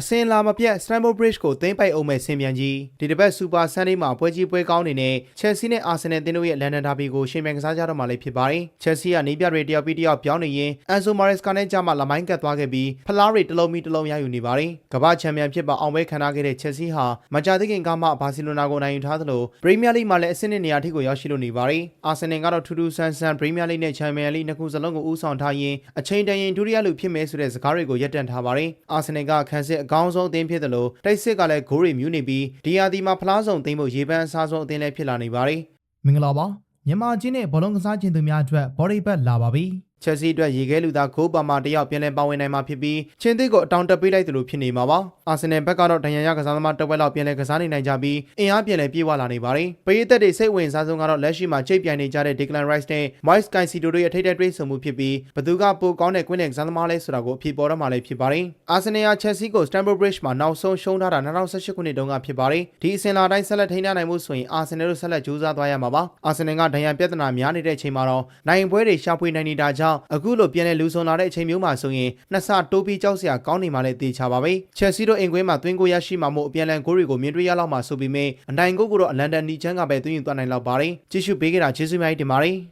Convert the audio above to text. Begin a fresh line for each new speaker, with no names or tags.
အစင်လာမပြတ် Stamford Bridge ကိုသိမ်းပိုက်အောင်မဲ့ဆင်ပြန်ကြီးဒီတစ်ပတ် Super Sunday မှာပွဲကြီးပွဲကောင်းနေနဲ့ Chelsea နဲ့ Arsenal တင်းတို့ရဲ့ London Derby ကိုရှင်ပြန်ကစားကြတော့မှလည်းဖြစ်ပါတယ်။ Chelsea ကနေပြတွေတယောက်ပြီးတယောက်ပြောင်းနေရင် Enzo Maresca နဲ့ကြာမှလမိုင်းကတ်သွားခဲ့ပြီးဖလားတွေတစ်လုံးပြီးတစ်လုံးရယူနေပါတယ်။ကမ္ဘာချန်ပီယံဖြစ်ပါအောင်ပွဲခံထားခဲ့တဲ့ Chelsea ဟာမကြာသေးခင်ကမှဘာစီလိုနာကိုနိုင်ယူထားသလို Premier League မှာလည်းအဆင့်နှစ်နေရာထိကိုရောက်ရှိလို့နေပါတယ်။ Arsenal ကတော့ထူးထူးဆန်းဆန်း Premier League နဲ့ Champions League နှစ်ခုစလုံးကိုဦးဆောင်ထားရင်းအချိန်တန်ရင်ဒုတိယလူဖြစ်မယ်ဆိုတဲ့စကားတွေကိုရပ်တန့်ထားပါတယ်။ Arsenal ကခန်းစစ်အကောင်းဆုံးအသင်းဖြစ်တယ်လို့တိုက်စစ်ကလည်းဂိုးတွေမြူးနေပြီးဒီယာဒီမှာဖလားဆောင်သိမ်းဖို့ရေပန်းအစားဆုံးအသင်းလည်းဖြစ်လာနေပါတယ်
မင်္ဂလာပါမြန်မာချင်းနဲ့ဘောလုံးကစားခြင်းသူများအတွက်ဘော်ဒီဘက်လာပါပြီ။
Chelsea အတွက်ရေခဲလူသားဂိုးပါမာတယောက်ပြန်လည်ပါဝင်နိုင်မှာဖြစ်ပြီးချင်းသစ်ကိုအတောင်တက်ပေးလိုက်တယ်လို့ဖြစ်နေမှာပါ။ Arsenal ဘက်ကတော့ဒဏ်ရာရကစားသမားတစ်ဝက်လောက်ပြန်လည်ကစားနေနိုင်ကြပြီးအင်အားပြန်လည်ပြေဝလာနေပါတယ်။ပရိသတ်တွေစိတ်ဝင်စားဆုံးကတော့လက်ရှိမှာချိတ်ပြိုင်နေကြတဲ့ Declan Rice နဲ့ Moise Caicedo တို့ရဲ့ထိပ်တိုက်တွေ့ဆုံမှုဖြစ်ပြီးဘသူကပိုကောင်းတဲ့ကွင်းတဲ့ကစားသမားလဲဆိုတာကိုအဖြေပေါ်တော့မှလည်းဖြစ်ပါတယ်။ Arsenal က Chelsea ကို Stamford Bridge မှာနောက်ဆုံးရှုံးထားတာ2018ခုနှစ်တုန်းကဖြစ်ပါတယ်။ဒီအစဉ်လာတိုင်းဆက်လက်ထိန်းထားနိုင်မှုဆိုရင် Arsenal တို့ဆက်လက်ကြိုးစားသွားရမှာပါ။ Arsenal ကဒဏ်ရာပြဿနာများနေတဲ့အချိန်မှာတော့နိုင်ပွဲတွေရှာဖွေနိုင်နေတာကြောင့်အခုလိုပြန်လည်လူဆုံလာတဲ့အချိန်မျိုးမှာဆိုရင်နှစ်ဆတိုးပြီးကြောက်စရာကောင်းနေမှလည်းသေချာပါပဲ။ Chelsea တို့အင်ကွင်းမှာသွင်းကိုရရှိမှာမို့အပြန်လန်ဂိုးတွေကိုမြင်တွေ့ရလောက်မှာဆိုပေမဲ့အနိုင်ဂိုးကိုတော့အလန်ဒန်နီချန်ကပဲသွင်းယူသွားနိုင်လောက်ပါတယ်။ကြည့်ရှုပေးကြတာကျေးဇူးများတင်ပါတယ်။